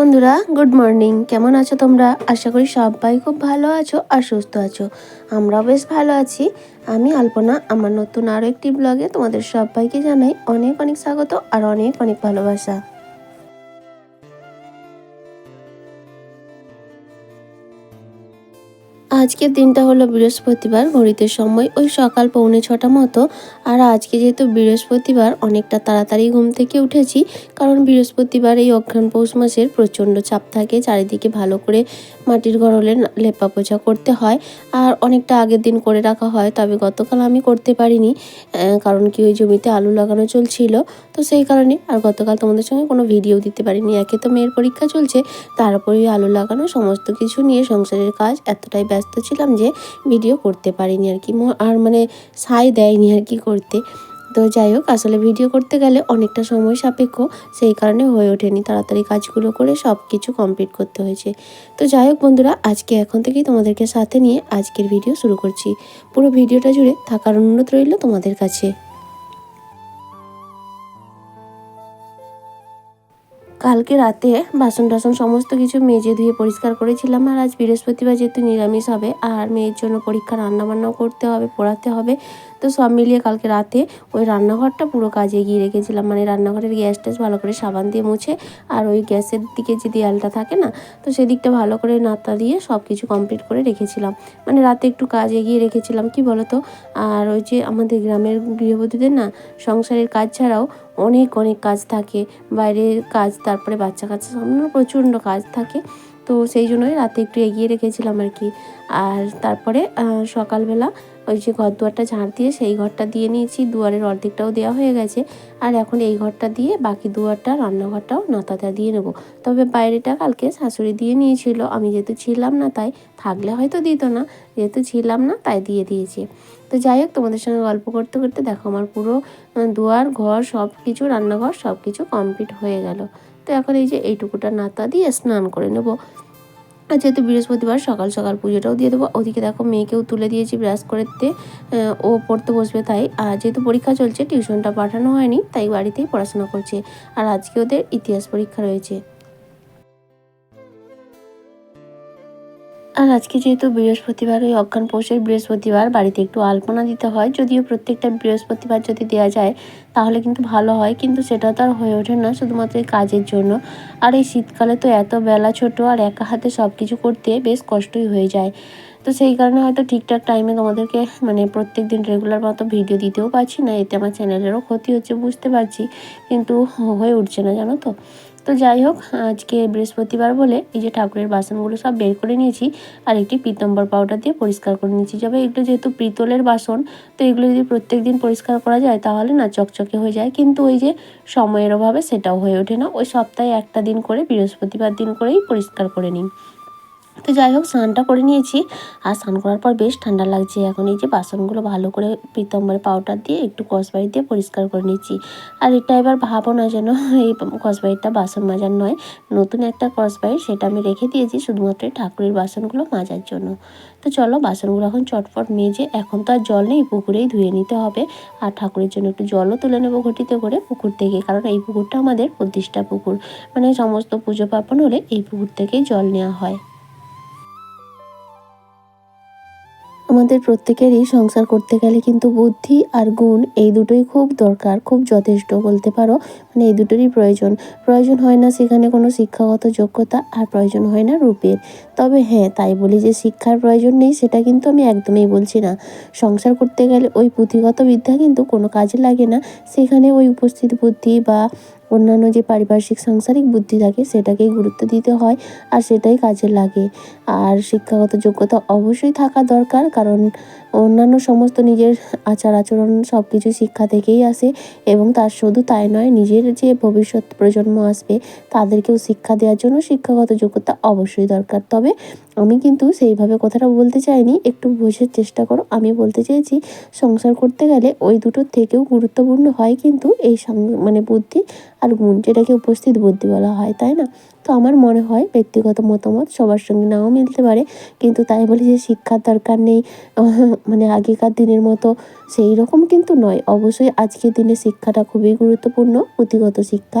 বন্ধুরা good morning কেমন আছো তোমরা? আশা করি সবাই খুব ভালো আছো আর সুস্থ আছো। আমরাও বেশ ভালো আছি। আমি আলপনা, আমার নতুন আরও একটি ব্লগে তোমাদের সবাইকে জানাই অনেক অনেক স্বাগত আর অনেক অনেক ভালোবাসা। আজকের দিনটা হলো বৃহস্পতিবার, ঘড়িতে সময় ওই সকাল পৌনে ছটা মতো। আর আজকে যেহেতু বৃহস্পতিবার, অনেকটা তাড়াতাড়ি ঘুম থেকে উঠেছি, কারণ বৃহস্পতিবার এই অঘ্রাণ পৌষ মাসের প্রচণ্ড চাপ থাকে, চারিদিকে ভালো করে মাটির ঘর হলে লেপা পোছা করতে হয়। আর অনেকটা আগের দিন করে রাখা হয়, তবে গতকাল আমি করতে পারিনি কারণ কি ওই জমিতে আলু লাগানো চলছিল। তো সেই কারণে আর গতকাল তোমাদের সঙ্গে কোনো ভিডিও দিতে পারিনি, একে তো মেয়ের পরীক্ষা চলছে তারপরে আলু লাগানো, সমস্ত কিছু নিয়ে সংসারের কাজ এতটাই ব্যস্ত ছিলাম যে ভিডিও করতে পারিনি আর কি। আর মানে সাই দেয়নি আর কি করতে। তো যাই হোক, আসলে ভিডিও করতে গেলে অনেকটা সময় সাপেক্ষ, সেই কারণে হয়ে ওঠেনি। তাড়াতাড়ি কাজগুলো করে সব কিছু কমপ্লিট করতে হয়েছে। তো যাই হোক বন্ধুরা, আজকে এখন থেকেই তোমাদেরকে সাথে নিয়ে আজকের ভিডিও শুরু করছি। পুরো ভিডিওটা জুড়ে থাকার অনুরোধ রইল তোমাদের কাছে। কালকে রাতে বাসন টাসন সমস্ত কিছু মেজে ধুয়ে পরিষ্কার করেছিলাম আর আজ বৃহস্পতিবার যেহেতু নিরামিষ হবে আর মেয়ের জন্য পরীক্ষা রান্নাবান্নাও করতে হবে, পড়াতে হবে। তো সব মিলিয়ে কালকে রাতে ওই রান্নাঘরটা পুরো কাজে এগিয়ে রেখেছিলাম। মানে রান্নাঘরের গ্যাস ট্যাস ভালো করে সাবান দিয়ে মুছে আর ওই গ্যাসের দিকে যে দেয়ালটা থাকে না, তো সেদিকটা ভালো করে নাতা দিয়ে সব কিছু কমপ্লিট করে রেখেছিলাম। মানে রাতে একটু কাজ এগিয়ে রেখেছিলাম, কি বলতো? আর ওই যে আমাদের গ্রামের গৃহবধূদের না, সংসারের কাজ ছাড়াও অনেক অনেক কাজ থাকে। বাইরের কাজ, তারপরে বাচ্চা কাচ্চা সামনে প্রচণ্ড কাজ থাকে। তো সেই জন্যই রাতে একটু এগিয়ে রেখেছিলাম আর কি। আর তারপরে সকালবেলা ওই যে ঘর দুয়ারটা ঝাড় দিয়ে সেই ঘরটা দিয়ে নিয়েছি, দুয়ারের অর্ধেকটাও দেওয়া হয়ে গেছে। আর এখন এই ঘরটা দিয়ে বাকি দুয়ারটা, রান্নাঘরটাও নাতাটা দিয়ে নেব। তবে বাইরেটা কালকে শাশুড়ি দিয়ে নিয়েছিল। আমি যেহেতু ছিলাম না তাই থাকলে হয়তো দিত না, যেহেতু ছিলাম না তাই দিয়ে দিয়েছে। তো যাই হোক, তোমাদের সঙ্গে গল্প করতে করতে দেখো আমার পুরো দুয়ার, ঘর সব কিছু রান্নাঘর সব কিছু কমপ্লিট হয়ে গেল। তো এখন এই যে এইটুকুটা নাতা দিয়ে স্নান করে নেব। আর যেহেতু বৃহস্পতিবার, সকাল সকাল পুজোটাও দিয়ে দেবো। ওদিকে দেখো মেয়েকেও তুলে দিয়েছি ব্রাশ করতে ও পড়তে বসবে তাই। আর যেহেতু পরীক্ষা চলছে, টিউশনটা পাঠানো হয়নি, তাই বাড়িতেই পড়াশোনা করছে। আর আজকে ওদের ইতিহাস পরীক্ষা রয়েছে। আর আজকে যেহেতু বৃহস্পতিবার, ওই অজ্ঞান পৌষের বৃহস্পতিবার, বাড়িতে একটু আলপনা দিতে হয়। যদিও প্রত্যেকটা বৃহস্পতিবার যদি দেওয়া যায়, তাহলে কিন্তু ভালো হয়। কিন্তু সেটা তো আর হয়ে ওঠে না, শুধুমাত্র এই কাজের জন্য। আর এই শীতকালে তো এত বেলা ছোট, আর একা হাতে সব কিছু করতে বেশ কষ্টই হয়ে যায়। তো সেই কারণে হয়তো ঠিকঠাক টাইমে তোমাদেরকে মানে প্রত্যেক দিন রেগুলার মতো ভিডিও দিতেও পারছি না, এতে আমার চ্যানেলেরও ক্ষতি হচ্ছে, বুঝতে পারছি। কিন্তু হয়ে উঠছে না, জানো তো? তো যাই হোক, আজকে বৃহস্পতিবার বলে এই যে ঠাকুরের বাসনগুলো সব বের করে নিয়েছি আর একটি পিতম্বর পাউডার দিয়ে পরিষ্কার করে নিয়েছি। যাবে এগুলো যেহেতু পিতলের বাসন, তো এগুলো যদি প্রত্যেক দিন পরিষ্কার করা যায় তাহলে না চকচকে হয়ে যায়। কিন্তু ওই যে সময়ের অভাবে সেটাও হয়ে ওঠে না। ওই সপ্তাহে একটা দিন করে বৃহস্পতিবার দিন করেই পরিষ্কার করে নিই। তো যাই হোক, স্নানটা করে নিয়েছি। আর স্নান করার পর বেশ ঠান্ডা লাগছে। এখন এই যে বাসনগুলো ভালো করে পিতম্বরের পাউডার দিয়ে একটু কসবাই দিয়ে পরিষ্কার করে নিয়েছি আর এটা এবার ভাবো না যেন এই কসবাইটা বাসন মাজার নয়। নতুন একটা কসবাই সেটা আমি রেখে দিয়েছি শুধুমাত্র ঠাকুরের বাসনগুলো মাজার জন্য। তো চলো, বাসনগুলো এখন চটপট মেজে এখন তো আর জল নেই, পুকুরেই ধুয়ে নিতে হবে। আর ঠাকুরের জন্য একটু জলও তুলে নেব ঘটিতে করে পুকুর থেকে, কারণ এই পুকুরটা আমাদের প্রতিষ্ঠা পুকুর। মানে সমস্ত পুজো পার্বণ হলে এই পুকুর থেকেই জল নেওয়া হয়। আমাদের প্রত্যেকেরই সংসার করতে গেলে কিন্তু বুদ্ধি আর গুণ এই দুটোই খুব দরকার, খুব যথেষ্ট বলতে পারো। মানে এই দুটোরই প্রয়োজন। প্রয়োজন হয় না সেখানে কোনো শিক্ষাগত যোগ্যতা আর প্রয়োজন হয় না রূপের। তবে হ্যাঁ তাই বলি যে শিক্ষার প্রয়োজন নেই সেটা কিন্তু আমি একদমই বলছি না। সংসার করতে গেলে ওই পুঁথিগত বিদ্যা কিন্তু কোনো কাজে লাগে না। সেখানে ওই উপস্থিত বুদ্ধি বা অন্যান্য যে পারিপার্শ্বিক সাংসারিক বুদ্ধি থাকে সেটাকেই গুরুত্ব দিতে হয় আর সেটাই কাজে লাগে। আর শিক্ষাগত যোগ্যতা অবশ্যই থাকা দরকার, কারণ অন্যান্য সমস্ত নিজের আচার আচরণ সব কিছু শিক্ষা থেকেই আসে এবং তার শুধু তাই নয়, নিজের যে ভবিষ্যৎ প্রজন্ম আসবে তাদেরকেও শিক্ষা দেওয়ার জন্য শিক্ষাগত যোগ্যতা অবশ্যই দরকার। তবে আমি কিন্তু সেইভাবে কথাটা বলতে চাইনি, একটু বোঝার চেষ্টা করো। আমি বলতে চেয়েছি, সংসার করতে গেলে ওই দুটোর থেকেও গুরুত্বপূর্ণ হয় কিন্তু এই মানে বুদ্ধি আর গুণ, যেটাকে উপস্থিত বুদ্ধি বলা হয়, তাই না? তো আমার মনে হয় ব্যক্তিগত মতামত সবার সঙ্গে নাও মিলতে পারে। কিন্তু তাই বলি যে শিক্ষার দরকার নেই মানে আগেকার দিনের মতো সেই রকম কিন্তু নয়। অবশ্যই আজকের দিনে শিক্ষাটা খুবই গুরুত্বপূর্ণ, পুঁথিগত শিক্ষা।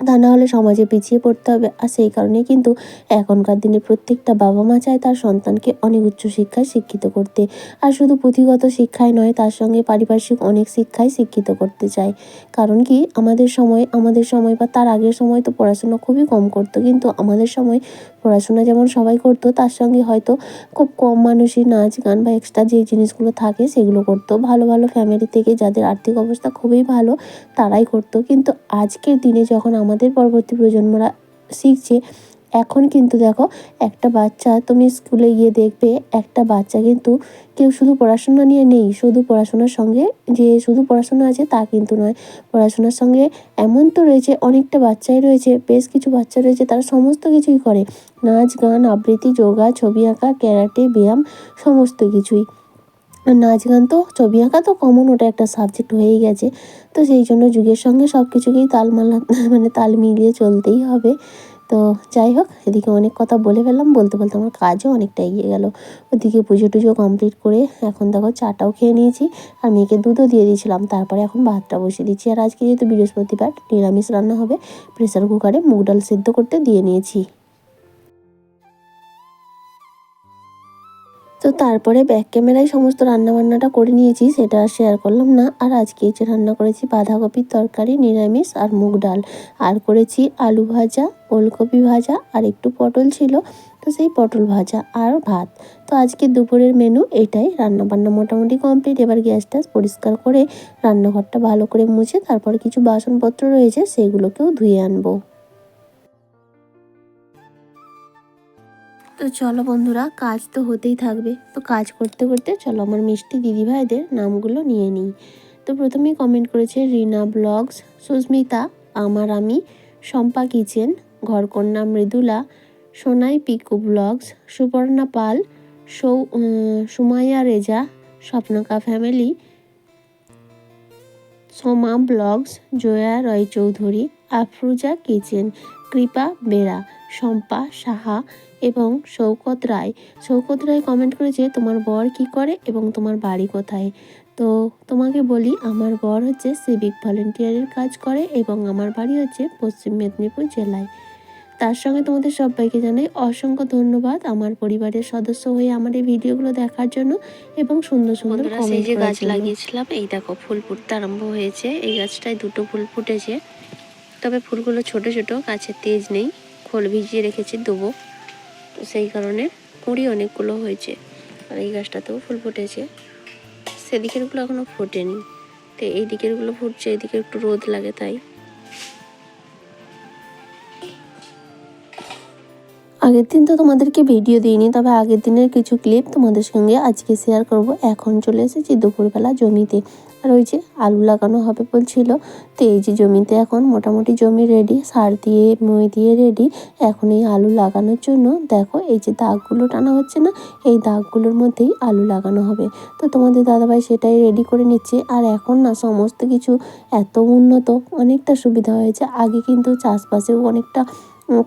তা না হলে সমাজে পিছিয়ে পড়তে হবে। আর সেই কারণে কিন্তু এখনকার দিনে প্রত্যেকটা বাবা মা চায় তার সন্তানকে অনেক উচ্চ শিক্ষায় শিক্ষিত করতে। আর শুধু পুঁথিগত শিক্ষায় নয়, তার সঙ্গে পারিপার্শ্বিক অনেক শিক্ষায় শিক্ষিত করতে চায়। কারণ কি? আমাদের সময় আমাদের সময় বা তার আগের সময় তো পড়াশোনা খুবই কম করতো। কিন্তু আমাদের সময় পড়াশোনা যেমন সবাই করতো, তার সঙ্গে হয়তো খুব কম মানুষই নাচ, গান বা এক্সট্রা যে জিনিসগুলো থাকে সেগুলো করতো। ভালো ভালো ফ্যামিলি থেকে যাদের আর্থিক অবস্থা খুবই ভালো, তারাই করতো। কিন্তু আজকের দিনে যখন আমাদের পরবর্তী প্রজন্মরা শিখছে এখন কিন্তু দেখো, একটা বাচ্চা তুমি স্কুলে গিয়ে দেখবে, একটা বাচ্চা কিন্তু কেউ শুধু পড়াশোনা নিয়ে নেই, শুধু পড়াশোনার সঙ্গে যে শুধু পড়াশোনা আছে তা কিন্তু নয়। পড়াশোনার সঙ্গে এমন তো রয়েছে, অনেকটা বাচ্চাই রয়েছে, বেশ কিছু বাচ্চা রয়েছে, তারা সমস্ত কিছুই করে। নাচ, গান, আবৃত্তি, যোগা, ছবি আঁকা, ক্যারাটে, ব্যায়াম, সমস্ত কিছুই। নাচ, গান তো, ছবি আঁকা তো কমন ওটা একটা সাবজেক্ট হয়েই গেছে। তো সেই জন্য যুগের সঙ্গে সব কিছুকেই তাল মানে তাল মিলিয়ে চলতেই হবে। তো যাই হোক, এদিকে অনেক কথা বলে ফেললাম। বলতে বলতে আমার কাজও অনেকটা এগিয়ে গেল। ওদিকে পুজো টুজো কমপ্লিট করে এখন দেখো চাটাও খেয়ে নিয়েছি। আর মেয়েকে দুধও দিয়ে দিয়েছিলাম। তারপরে এখন ভাতটা বসিয়ে দিচ্ছি। আর আজকে যেহেতু বৃহস্পতিবার, নিরামিষ রান্না হবে প্রেসার কুকারে মুগ ডাল সেদ্ধ করতে দিয়ে নিয়েছি। তো তারপরে ব্যাক ক্যামেরায় সমস্ত রান্নাবান্নাটা করে নিয়েছি, সেটা আর শেয়ার করলাম না। আর আজকে যে রান্না করেছি বাঁধাকপির তরকারি, নিরামিষ আর মুগ ডাল। আর করেছি আলু ভাজা, ওলকপি ভাজা আর একটু পটল ছিল, তো সেই পটল ভাজা আর ভাত। তো আজকে দুপুরের মেনু এটাই। রান্নাবান্না মোটামুটি কমপ্লিট এবার গ্যাসটা পরিষ্কার করে রান্নাঘরটা ভালো করে মুছে, তারপর কিছু বাসনপত্র রয়েছে, সেগুলোকেও ধুয়ে আনব। তো চলো বন্ধুরা, কাজ তো হতেই থাকবে। তো কাজ করতে করতে চলো আমার মিষ্টি দিদিভাইদের নামগুলো নিয়ে নিই। তো প্রথমেই কমেন্ট করেছে রিনা ব্লগস, সুস্মিতা, আমার আমি, শম্পা কিচেন, ঘরকন্যা মৃদুলা, সোনাই পিকু ব্লগস, সুপর্ণা পাল, সৌ Sumaiya Reza, Swapnaka family Soma blogs, Joya Roychowdhury Afruza kitchen Kripa Bera Shampa Saha এবং শৌকত রায়। শৌকত রায় কমেন্ট করেছে তোমার বর কি করে এবং তোমার বাড়ি কোথায়? তো তোমাকে বলি আমার বর হচ্ছে সিভিক ভলেন্টিয়ারের কাজ করে এবং আমার বাড়ি হচ্ছে পশ্চিম মেদিনীপুর জেলায়। তার সঙ্গে তোমাদের সবাইকে জানাই অসংখ্য ধন্যবাদ আমার পরিবারের সদস্য হয়ে আমার এই ভিডিওগুলো দেখার জন্য এবং সুন্দর সুন্দর কমেন্ট যে গাছ লাগিয়েছিলাম এই দেখো ফুল ফুটতে আরম্ভ হয়েছে। এই গাছটায় দুটো ফুল ফুটেছে। তবে ফুলগুলো ছোট ছোট, গাছের তেজ নেই, খোল ভিজিয়ে রেখেছি দেবো। তো সেই কারণে কুঁড়ি অনেকগুলো হয়েছে, আর এই গাছটাতেও ফুল ফুটেছে। সেদিকেরগুলো এখনও ফোটেনি, তো এই দিকেরগুলো ফুটছে এদিকে একটু রোদ লাগে তাই। আগের দিন তো তোমাদেরকে ভিডিও দিইনি, তবে আগের দিনের কিছু ক্লিপ তোমাদের সঙ্গে আজকে শেয়ার করব। এখন চলে এসেছি দুপুরবেলা জমিতে। আর ওই যে আলু লাগানো হবে বলছিল। তো এই যে জমিতে এখন মোটামুটি জমি রেডি সার দিয়ে, মই দিয়ে রেডি এখন এই আলু লাগানোর জন্য দেখো এই যে দাগগুলো টানা হচ্ছে না, এই দাগগুলোর মধ্যেই আলু লাগানো হবে। তো তোমাদের দাদাভাই সেটাই রেডি করে নিচ্ছে। আর এখন না সমস্ত কিছু এত উন্নত, অনেকটা সুবিধা হয়েছে। আগে কিন্তু চাষবাসেও অনেকটা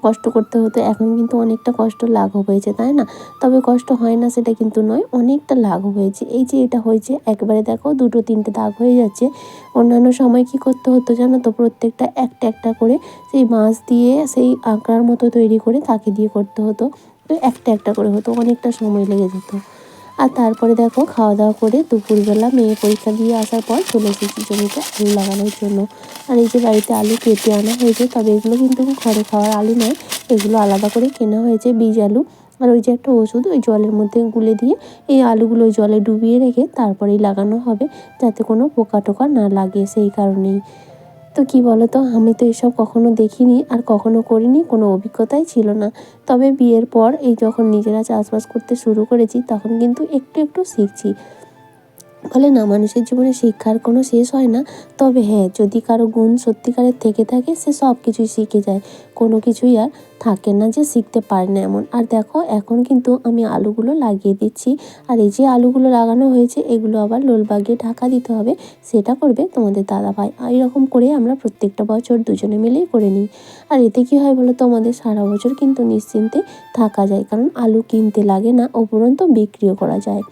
কষ্ট করতে হতো। এখন কিন্তু অনেকটা কষ্ট লাঘব হয়েছে, তাই না? তবে কষ্ট হয় না, সেটা কিন্তু নয়, অনেকটা লাঘব হয়েছে। এই যে এটা হয়েছে, একবারে দেখো, দুটো, তিনটে দাগ হয়ে যাচ্ছে। অন্যান্য সময় কি করতে হতো জানো তো? প্রত্যেকটা একটা একটা করে সেই মাছ দিয়ে, সেই আঁকড়ার মতো তৈরি করে তাকে দিয়ে করতে হতো। একটা একটা করে হতো, অনেকটা সময় লেগে যেত। আর তারপরে দেখো খাওয়া দাওয়া করে দুপুরবেলা মেয়ে পরীক্ষা দিয়ে আসার পর চলে এসেছি জমিতে আলু লাগানোর জন্য। আর এই যে বাড়িতে আলু কেটে আনা হয়েছে, তবে এগুলো কিন্তু ঘরে খাওয়ার আলু নয়, এগুলো আলাদা করে কেনা হয়েছে বীজ আলু। আর ওই যে একটা ওষুধ ওই জলের মধ্যে গুলে দিয়ে এই আলুগুলো জলে ডুবিয়ে রেখে তারপরেই লাগানো হবে, যাতে কোনো পোকা টোকা না লাগে সেই কারণেই। তো কি বলো তো আমি তো এসব কখনো দেখিনি আর কখনো করিনি, কোনো অভিজ্ঞতাই ছিল না। তবে বিয়ের পর এই যখন নিজেরা চাষবাস করতে শুরু করেছি, তখন কিন্তু একটু একটু শিখছি। ফলে না মানুষের জীবনে শিক্ষার কোনো শেষ হয় না। তবে হ্যাঁ যদি কারও গুণ সত্যিকারের থেকে থাকে, সে সব কিছুই শিখে যায়। কোনো কিছুই আর থাকে না যে শিখতে পারে না এমন। আর দেখো, এখন কিন্তু আমি আলুগুলো লাগিয়ে দিচ্ছি। আর এই যে আলুগুলো লাগানো হয়েছে, এগুলো আবার লোল বাগিয়ে ঢাকা দিতে হবে। সেটা করবে তোমাদের দাদা ভাই এরকম করে আমরা প্রত্যেকটা বছর দুজনে মিলেই করে নিই। আর এতে কী হয় বলো তো, আমাদের সারা বছর কিন্তু নিশ্চিন্তে থাকা যায়। কারণ আলু কিনতে লাগে না, উপরন্ত বিক্রিও করা যায়।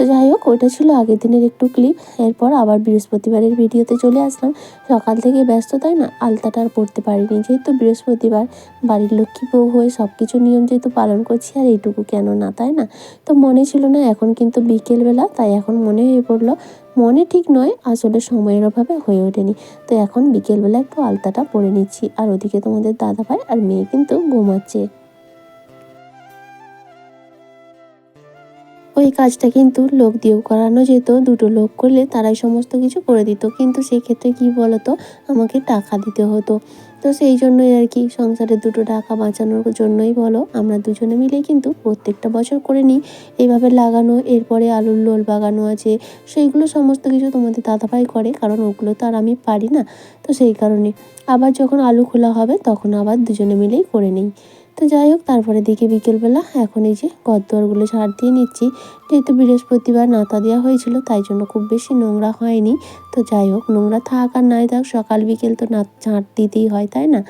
তো যাই হোক, ওটা ছিল আগের দিনের একটু ক্লিপ এরপর আবার বৃহস্পতিবারের ভিডিওতে চলে আসলাম। সকাল থেকে ব্যস্ত, তাই না? আলতাটা আর পড়তে পারিনি। যেহেতু বৃহস্পতিবার, বাড়ির লক্ষ্মী বউ হয়ে সব কিছু নিয়ম যেহেতু পালন করছি, আর এইটুকু কেন না, তাই না? তো মনে ছিল না, এখন কিন্তু বিকেলবেলা, তাই এখন মনে হয়ে পড়ল, মনে ঠিক নয়, আসলে সময়ের অভাবে হয়ে ওঠেনি। তো এখন বিকেলবেলা একটু আলতাটা পরে নিচ্ছি। আর ওদিকে তোমাদের দাদা ভাই আর মেয়ে কিন্তু ঘুমাচ্ছে। ওই কাজটা কিন্তু লোক দিয়েও করানো যেত। দুটো লোক করলে তারাই সমস্ত কিছু করে দিত। কিন্তু সেক্ষেত্রে কি বলতো? আমাকে টাকা দিতে হতো। তো সেই জন্যই আর কি সংসারে দুটো টাকা বাঁচানোর জন্যই বলো, আমরা দুজনে মিলে কিন্তু প্রত্যেকটা বছর করে নিই। এইভাবে লাগানো, এরপরে আলুর লোল বাগানো আছে, সেইগুলো সমস্ত কিছু তোমাদের দাদাভাই করে, কারণ ওগুলো তো আর আমি পারি না, তো সেই কারণে। আবার যখন আলু খোলা হবে, তখন আবার দুজনে মিলেই করে নিই। তো যাই হোক, তারপরে দেখি বিকেলবেলা, এখন এই যে ঘরদুয়ারগুলো ঝাড় দিয়ে নিচ্ছি যেহেতু বৃহস্পতিবার নাতা দেওয়া হয়েছিল, তাই জন্য খুব বেশি নোংরা হয়নি। তো যাই হোক, নোংরা থাক আর নাই থাক, সকাল বিকেল তো না ঝাঁট দিতেই হয়, তাই না?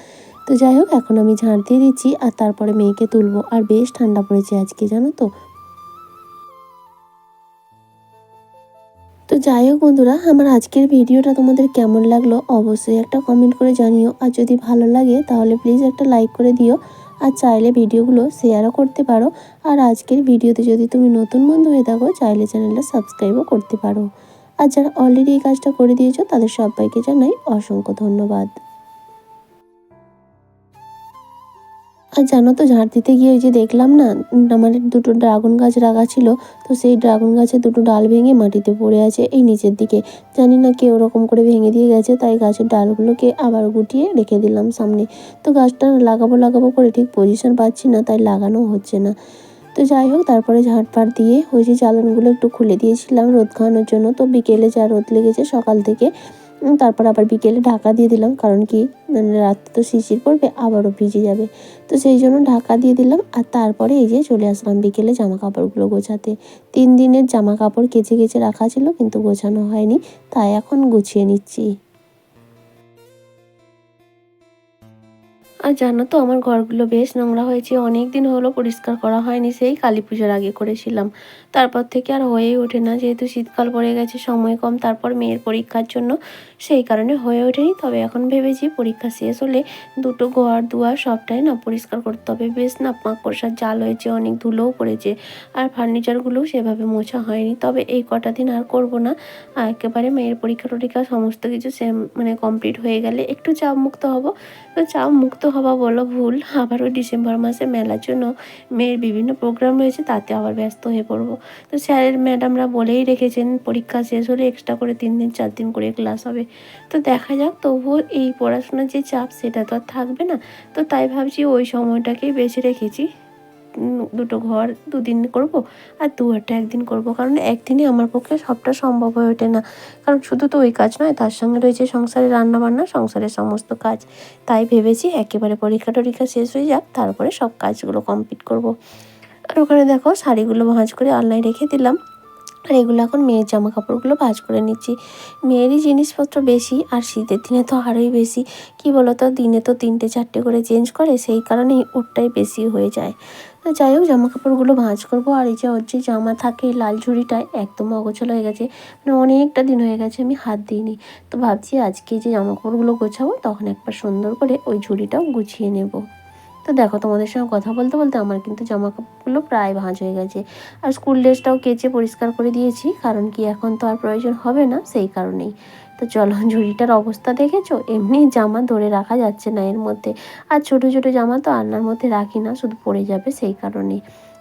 তো যাই হোক, এখন আমি ঝাঁট দিয়ে দিচ্ছি আর তারপরে মেয়েকে তুলবো। আর বেশ ঠান্ডা পড়েছে আজকে, জানো তো? তো যাই হোক বন্ধুরা, আমার আজকের ভিডিওটা তোমাদের কেমন লাগল অবশ্যই একটা কমেন্ট করে জানিও। আর যদি ভালো লাগে, তাহলে প্লিজ একটা লাইক করে দিও। আর চাইলে ভিডিওগুলো শেয়ারও করতে পারো। আর আজকের ভিডিওতে যদি তুমি নতুন বন্ধু হয়ে থাকো, চাইলে চ্যানেলটা সাবস্ক্রাইবও করতে পারো। আর যারা অলরেডি এই কাজটা করে দিয়েছ, তাদের সবাইকে জানাই অসংখ্য ধন্যবাদ। আর জানো তো, ঝাড় দিতে গিয়ে ওই যে দেখলাম না আমার দুটো ড্রাগন গাছ রাখা ছিল, তো সেই ড্রাগন গাছের দুটো ডাল ভেঙে মাটিতে পড়ে আছে এই নিচের দিকে। জানি না কে ওরকম করে ভেঙে দিয়ে গেছে, তাই গাছের ডালগুলোকে আবার গুটিয়ে রেখে দিলাম সামনে। তো গাছটা লাগাবো লাগাবো করে ঠিক পজিশন পাচ্ছি না, তাই লাগানো হচ্ছে না। তো যাই হোক, তারপরে ঝাঁটপাট দিয়ে ওই যে চালনগুলো একটু খুলে দিয়েছিলাম রোদ খাওয়ানোর জন্য। তো বিকেলে যা রোদ লেগেছে সকাল থেকে তারপর আবার বিকেলে ঢাকা দিয়ে দিলাম, কারণ কি রাত্রে তো শিশির পড়বে আবারও ভিজে যাবে। তো সেই জন্য ঢাকা দিয়ে দিলাম, আর তারপরে এই যে চলে আসলাম বিকেলে জামা কাপড়গুলো গোছাতে। তিন দিনের জামা কাপড় কেচে কেচে রাখা ছিল, কিন্তু গোছানো হয়নি, তাই এখন গুছিয়ে নিচ্ছি। আর জানো তো, আমার ঘরগুলো বেশ নোংরা হয়েছে। অনেক দিন হলো পরিষ্কার করা হয়নি, সেই কালী পুজোর আগে করেছিলাম। তারপর থেকে আর হয়েই ওঠে না, যেহেতু শীতকাল পড়ে গেছে, সময় কম, তারপর মেয়ের পরীক্ষার জন্য সেই কারণে হয়ে ওঠেনি। তবে এখন ভেবেছি পরীক্ষা শেষ হলে দুটো ঘর, দুয়ার সবটাই না পরিষ্কার করতে হবে। বেশ না মাকড়সার জাল হয়েছে, অনেক ধুলোও পড়েছে, আর ফার্নিচারগুলোও সেভাবে মোছা হয়নি। তবে এই কটা দিন আর করব না। একেবারে মেয়ের পরীক্ষা টরীক্ষা সমস্ত কিছু সেম মানে কমপ্লিট হয়ে গেলে একটু চাপ মুক্ত হব। তো চাপ মুক্ত হওয়া বলো ভুল। আবারও ডিসেম্বর মাসে মেলার জন্য মেয়ের বিভিন্ন প্রোগ্রাম রয়েছে, তাতে আবার ব্যস্ত হয়ে পড়ব। তো স্যারের ম্যাডামরা বলেই রেখেছেন, পরীক্ষা শেষ হলে এক্সট্রা করে তিন দিন, চার দিন করে ক্লাস হবে। তো দেখা যাক, তবুও এই পড়াশোনার যে চাপ, সেটা তো আর থাকবে না। তো তাই ভাবছি ওই সময়টাকেই বেছে রেখেছি। দুটো ঘর দুদিন করব আর দু দুয়ারটা একদিন করব। কারণ একদিনে আমার পক্ষে সবটা সম্ভব হয়ে ওঠে না। কারণ শুধু তো ওই কাজ নয়, তার সঙ্গে রয়েছে সংসারে রান্নাবান্না সংসারের সমস্ত কাজ। তাই ভেবেছি একেবারে পরীক্ষা টরীক্ষা শেষ হয়ে যাক, তারপরে সব কাজগুলো কমপ্লিট করব। আর ওখানে দেখো শাড়িগুলো ভাঁজ করে আলনায় রেখে দিলাম। আর এগুলো এখন মেয়ের জামা কাপড়গুলো ভাজ করে নিচ্ছি। মেয়েরই জিনিসপত্র বেশি আর শীতের দিনে তো আরোই বেশি। কি বলতো, দিনে তো তিনটে চারটে করে চেঞ্জ করে, সেই কারণেই ওরটাই বেশি হয়ে যায়। যাই হোক জামা কাপড়গুলো ভাঁজ করব। আর এই যে, ওর যে জামা থাকে লাল ঝুড়িটা একদম অগোছালো হয়ে গেছে। মানে অনেকটা দিন হয়ে গেছে, আমি হাত দিইনি। তো ভাবছি আজকে যে জামা কাপড়গুলো গোছাবো, তখন একবার সুন্দর করে ওই ঝুড়িটাও গুছিয়ে নেব। তো দেখো, তোমাদের সঙ্গে কথা বলতে বলতে আমার কিন্তু জামা কাপড়গুলো প্রায় ভাঁজ হয়ে গেছে। আর স্কুল ড্রেসটাও কেচে পরিষ্কার করে দিয়েছি, কারণ কি এখন তো আর প্রয়োজন হবে না, সেই কারণেই। তো চলো ঝুড়িটার অবস্থা দেখেছ? এমনি জামা ধরে রাখা যাচ্ছে না এর মধ্যে। আর ছোট ছোট জামা তো আন্নার মধ্যে রাখি না, শুধু পড়ে যাবে সেই কারণেই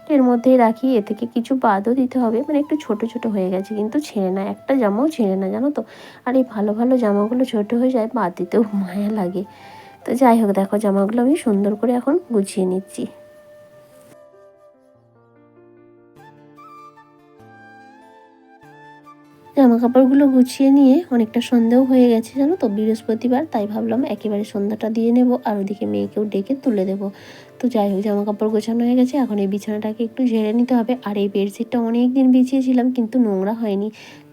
এর মধ্যেই রাখি, এ থেকে কিছু বাদও দিতে হবে মানে একটু ছোট ছোট হয়ে গেছে, কিন্তু ছেড়ে না, একটা জামাও ছেড়ে না, জানো তো? আর এই ভালো ভালো জামাগুলো ছোট হয়ে যায়, বাদ দিতেও মায়া লাগে। তো যাই হোক, দেখো জামাগুলো আমি সুন্দর করে এখন গুছিয়ে নিচ্ছি। জামা কাপড়গুলো গুছিয়ে নিয়ে অনেকটা সন্দেহ হয়ে গেছে জানো তো, বৃহস্পতিবার, তাই ভাবলাম একেবারে সন্ধ্যাটা দিয়ে নেব আর ওদিকে মেয়েকেও ডেকে তুলে দেবো। তো যাই হোক জামা কাপড় গোছানো হয়ে গেছে, এখন এই বিছানাটাকে একটু ঝেড়ে নিতে হবে। আর এই বেডশিটটা অনেক দিন বিছিয়েছিলাম, কিন্তু নোংরা হয়নি।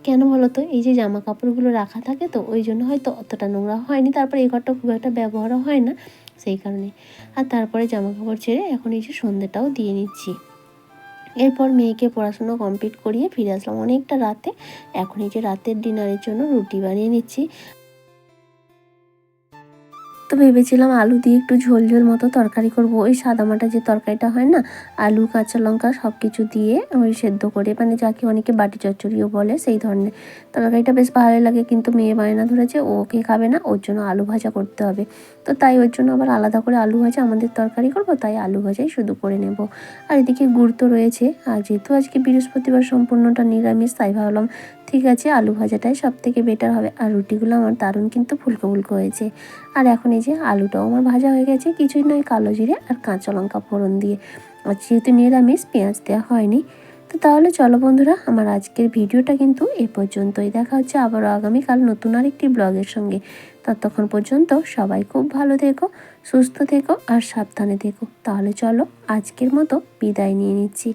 কেন বলো তো? এই যে জামা কাপড়গুলো রাখা থাকে তো, ওই জন্য হয়তো অতটা নোংরা হয়নি। তারপরে এই ঘরটা খুব একটা ব্যবহারও হয় না, সেই কারণে। আর তারপরে জামা কাপড় ছেড়ে এখন এই যে সন্ধ্যেটাও দিয়ে নিচ্ছি। এরপর মেয়েকে পড়াশুনো কমপ্লিট করিয়ে ফিরে আসলাম অনেকটা রাতে। এখন এই যে রাতের ডিনারের জন্য রুটি বানিয়ে নিচ্ছি। তো ভেবেছিলাম আলু দিয়ে একটু ঝোল ঝোল মতো তরকারি করব। ওই সাদামাটা যে তরকারিটা হয় না, আলু, কাঁচা লঙ্কা সব কিছু দিয়ে ওই সেদ্ধ করে মানে যাকে অনেকে বাটি চচ্চড়িও বলে সেই ধরনের তরকারিটা বেশ ভালোই লাগে। কিন্তু মেয়ে বায়না ধরেছে ওকে খাবে না, ওর জন্য আলু ভাজা করতে হবে। তো তাই ওর জন্য আবার আলাদা করে আলু ভাজা আমাদের তরকারি করব, তাই আলু ভাজাই শুধু করে নেব। আর এদিকে গুড় তো রয়েছে, আর যেহেতু আজকে বৃহস্পতিবার সম্পূর্ণটা নিরামিষ, তাই ভাবলাম ঠিক আছে, আলু ভাজাটাই সব থেকে বেটার হবে। আর রুটিগুলো আমার দারুণ কিন্তু ফুলকো ফুলকো হয়েছে। আর এখন এই যে আলুটাও আমার ভাজা হয়ে গেছে, কিছুই নয় কালো জিরে আর কাঁচা লঙ্কা ফোড়ন দিয়ে। আর যেহেতু নিরামিষ, পেঁয়াজ দেওয়া হয়নি। তো তাহলে চলো বন্ধুরা, আমার আজকের ভিডিওটা কিন্তু এ পর্যন্তই। দেখা হচ্ছে আবারও আগামীকাল নতুন আরেকটি ব্লগের সঙ্গে। ততক্ষণ পর্যন্ত সবাই খুব ভালো থেকো, সুস্থ থেকো আর সাবধানে থেকো। তাহলে চলো আজকের মতো বিদায় নিয়ে নিচ্ছি।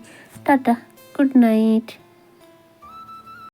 Tata, good night.